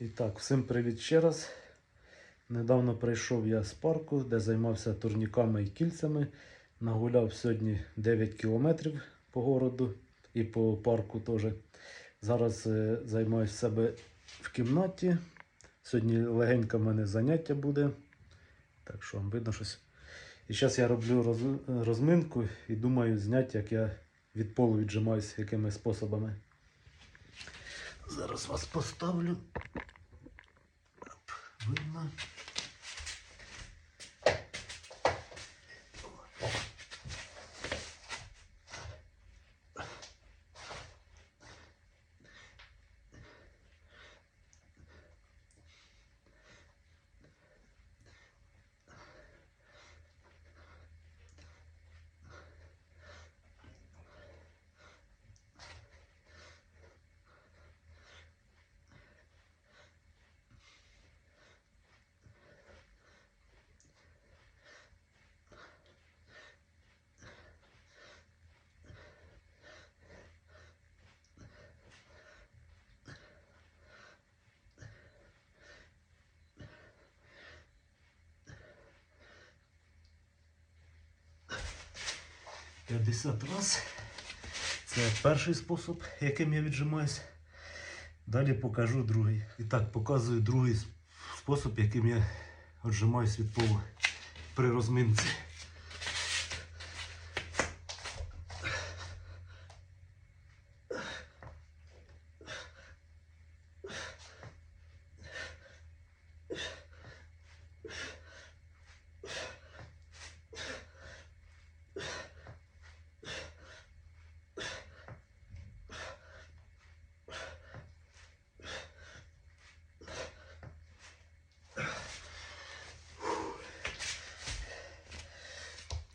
І так, всім привіт ще раз. Недавно прийшов я з парку, де займався турніками і кільцями. Нагуляв сьогодні 9 кілометрів по городу і по парку теж. Зараз е, займаюся себе в кімнаті. Сьогодні легеньке в мене заняття буде. Так що вам видно щось. І зараз я роблю роз- розминку і думаю зняти, як я від полу віджимаюся якими способами. Зараз вас поставлю. Оп, Видно. – 50 раз. Це перший спосіб, яким я віджимаюсь. Далі покажу другий. І так, показую другий спосіб, яким я віджимаюсь від полу при розминці.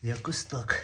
Якось так.